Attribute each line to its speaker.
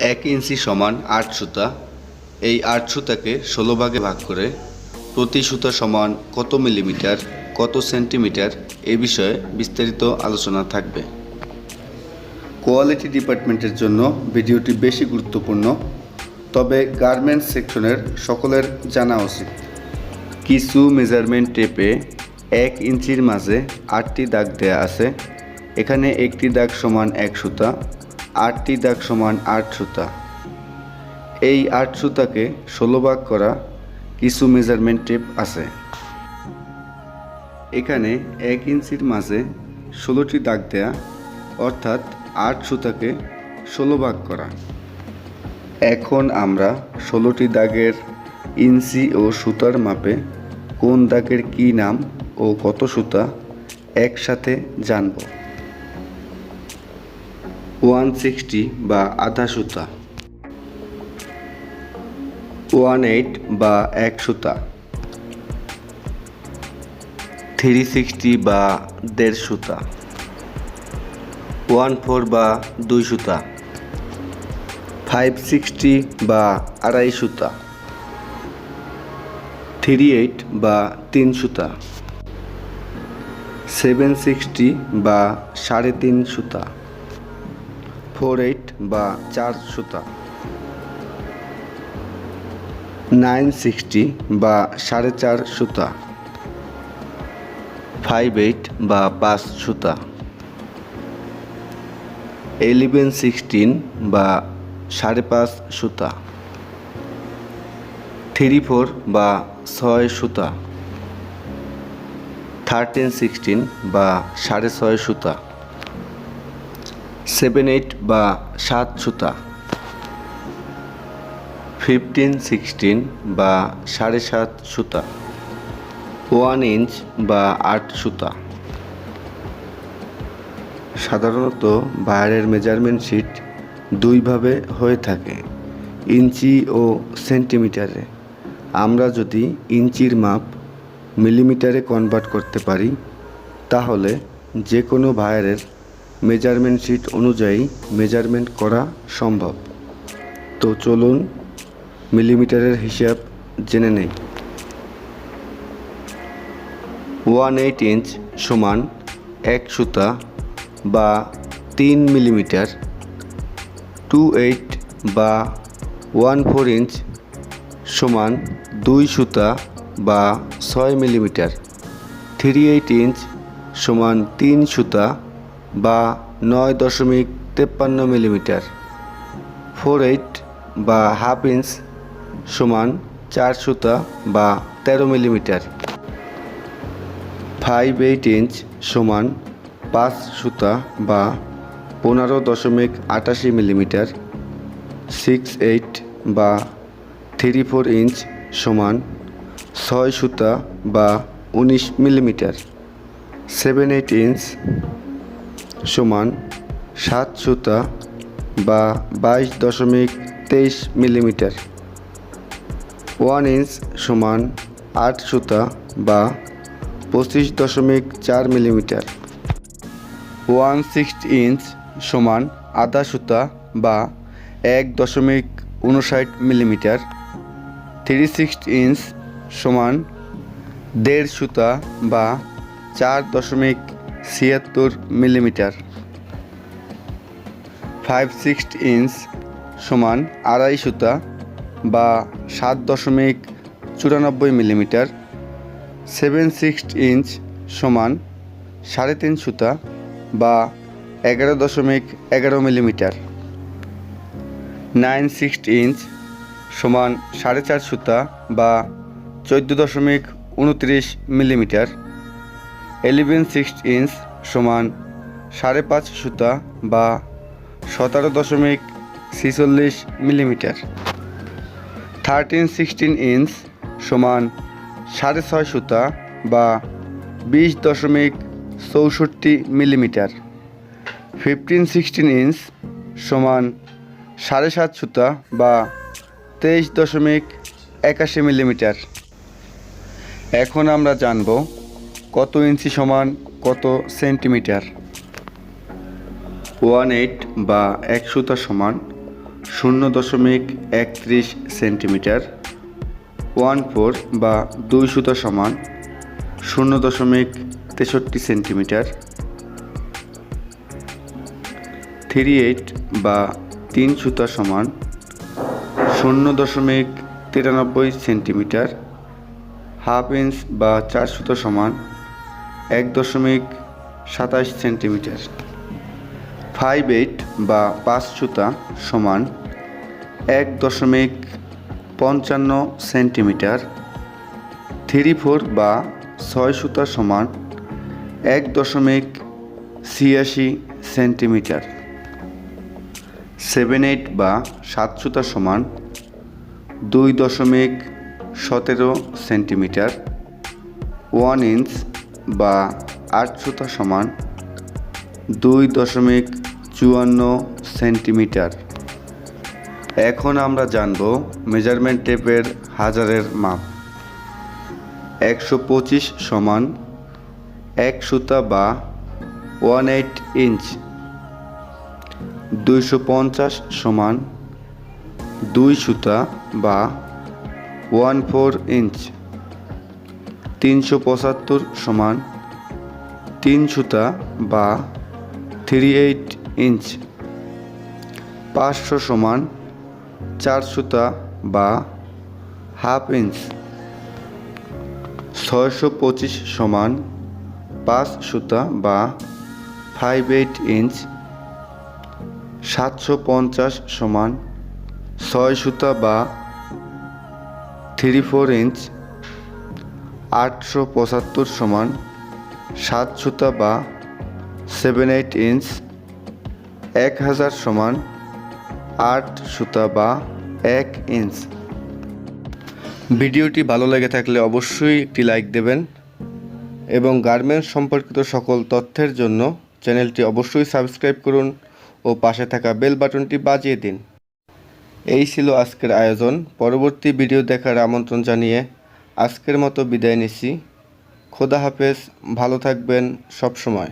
Speaker 1: এক ইঞ্চি সমান আট সুতা। এই আট সুতাকে ষোলো ভাগে ভাগ করে প্রতি সুতা সমান কত মিলিমিটার, কত সেন্টিমিটার, এ বিষয়ে বিস্তারিত আলোচনা থাকবে। কোয়ালিটি ডিপার্টমেন্টের জন্য ভিডিওটি বেশি গুরুত্বপূর্ণ, তবে গার্মেন্টস সেকশনের সকলের জানা উচিত। কিছু মেজারমেন্ট টেপে এক ইঞ্চির মাঝে আটটি দাগ দেয়া আছে। এখানে একটি দাগ সমান এক সুতা আটটি দাগ সমান আট সুতা। এই আট সুতাকে ষোলো ভাগ করা কিছু মেজারমেন্ট টেপ আছে। এখানে এক ইঞ্চির মাঝে ষোলোটি দাগ দেয়া, অর্থাৎ আট সুতাকে ষোলো ভাগ করা। এখন আমরা ষোলোটি দাগের ইঞ্চি ও সুতার মাপে কোন দাগের কী নাম ও কত সুতা একসাথে জানব। ওয়ান সিক্সটি বা আধা সুতা। ওয়ান এইট বা এক সুতা। থ্রি সিক্সটি বা দেড় সুতা। ওয়ান ফোর বা দুই সুতা। ফাইভ সিক্সটি বা আড়াই সুতা। থ্রি এইট বা তিন সুতা। সেভেন সিক্সটি বা সাড়ে তিন সুতা। ফোর এইট বা চার সুতা। নাইন সিক্সটি বা সাড়ে চার সুতা। ফাইভ এইট বা পাঁচ সুতা। এলিভেন সিক্সটিন বা সাড়ে পাঁচ সুতা। থ্রি ফোর বা ছয় সুতা। থার্টিন সিক্সটিন বা সাড়ে ছয় সুতা। সেভেন এইট বা সাত সুতা। ফিফটিন, সিক্সটিন বা সাড়ে সাত সুতা। ওয়ান ইঞ্চ বা আট সুতা। সাধারণত বাইরের মেজারমেন্ট শিট দুইভাবে হয়ে থাকে, ইঞ্চি ও সেন্টিমিটারে। আমরা যদি ইঞ্চির মাপ মিলিমিটারে কনভার্ট করতে পারি, তাহলে যে কোনো ভাইয়ারের মেজারমেন্ট শিট অনুযায়ী মেজারমেন্ট করা সম্ভব। তো চলুন মিলিমিটারের হিসাব জেনে নেই। ওয়ান এইট ইঞ্চ সমান এক সুতা বা তিন মিলিমিটার, টু এইট বা ওয়ান ফোর ইঞ্চ সমান দুই সুতা বা ছয় মিলিমিটার, থ্রি এইট ইঞ্চ সমান তিন সুতা বা নয় দশমিক তেপ্পান্ন মিলিমিটার। ফোর এইট বা হাফ ইঞ্চ সমান চার সুতা বা তেরো মিলিমিটার। ফাইভ এইট ইঞ্চ সমান পাঁচ সুতা বা পনেরো দশমিক আটাশি মিলিমিটার। সিক্স এইট বা থ্রি ফোর ইঞ্চ সমান ছয় সুতা বা উনিশ মিলিমিটার। সেভেন এইট ইঞ্চ সমান সাত সুতা বা বাইশ দশমিক তেইশ মিলিমিটার। ওয়ান ইঞ্চ সমান আট সুতা বা পঁচিশ দশমিক চার মিলিমিটার। ওয়ান সিক্সট ইঞ্চ সমান আধা সুতা বা এক দশমিক উনষাট মিলিমিটার। থ্রি সিক্সট ইঞ্চ সমান দেড় সুতা বা চার দশমিক ছিয়াত্তর মিলিমিটার। ফাইভ সিক্সট ইঞ্চ সমান আড়াই সুতা বা সাত দশমিক চুরানব্বই মিলিমিটার। সেভেন সিক্সট ইঞ্চ সমান সাড়ে তিন সুতা বা এগারো দশমিক এগারো মিলিমিটার। নাইন সিক্সট ইঞ্চ সমান সাড়ে চার সুতা বা চোদ্দ দশমিক উনত্রিশ মিলিমিটার। এলেভেন সিক্সট ইঞ্চ সমান সাড়ে পাঁচ সুতা বা সতেরো দশমিক ছিচল্লিশ মিলিমিটার। থার্টিন সিক্সটিন ইঞ্চ সমান সাড়ে ছয় সুতা বা বিশ দশমিক চৌষট্টি মিলিমিটার। ফিফটিন সিক্সটিন ইঞ্চ সমান সাড়ে সাত সুতা বা তেইশ দশমিক একাশি মিলিমিটার। এখন আমরা জানব কত ইঞ্চি সমান, কত সেন্টিমিটার? ওয়ান এইট বা এক সুতা সমান শূন্য দশমিক একত্রিশ সেন্টিমিটার। ওয়ান ফোর বা দুই সুতা সমান শূন্য দশমিক তেষট্টি সেন্টিমিটার। থ্রি এইট বা তিন সুতা সমান শূন্য দশমিক তিরানব্বই সেন্টিমিটার। হাফ ইঞ্চ বা চার সুতো সমান এক দশমিক সাতাশ সেন্টিমিটার। ফাইভ এইট বা পাঁচ সুতা সমান এক দশমিক পঞ্চান্ন সেন্টিমিটার। থ্রি ফোর বা ছয় সুতা সমান এক দশমিক ছিয়াশি সেন্টিমিটার। সেভেন এইট বা সাত সুতা সমান দুই দশমিক সতেরো সেন্টিমিটার। ওয়ান ইঞ্চ বা সুতা সমান দুই দশমিক চুয়ান্ন সেন্টিমিটার। এখন আমরা জানব মেজারমেন্ট টেপের হাজারের মাপ। একশো পঁচিশ সমান এক সুতা বা ওয়ান এইট ইঞ্চ। দুইশো পঞ্চাশ সমান দুই সুতা বা ওয়ান ফোর ইঞ্চ। তিনশো পঁচাত্তর সমান তিন সুতা বা থ্রি এইট ইঞ্চ পাঁচশো সমান চার সুতা বা হাফ ইঞ্চ ছয়শো পঁচিশ সমান পাঁচ সুতা বা ফাইভ এইট ইঞ্চ সাতশো পঞ্চাশ সমান ছয় সুতা বা থ্রি ফোর ইঞ্চ আটশো পঁচাত্তর সমান সাত সুতা বা সেভেন এইট ইঞ্চ এক হাজার সমান আট সুতা বা এক ইঞ্চ ভিডিওটি ভালো লেগে থাকলে অবশ্যই একটি লাইক দেবেন এবং গার্মেন্টস সম্পর্কিত সকল তথ্যের জন্য চ্যানেলটি অবশ্যই সাবস্ক্রাইব করুন ও পাশে থাকা বেল বাটনটি বাজিয়ে দিন। এই ছিল আজকের আয়োজন। পরবর্তী ভিডিও দেখার আমন্ত্রণ জানিয়ে আজকের মতো বিদায় নিছি খোদা হাফেজ ভালো থাকবেন সব সময়।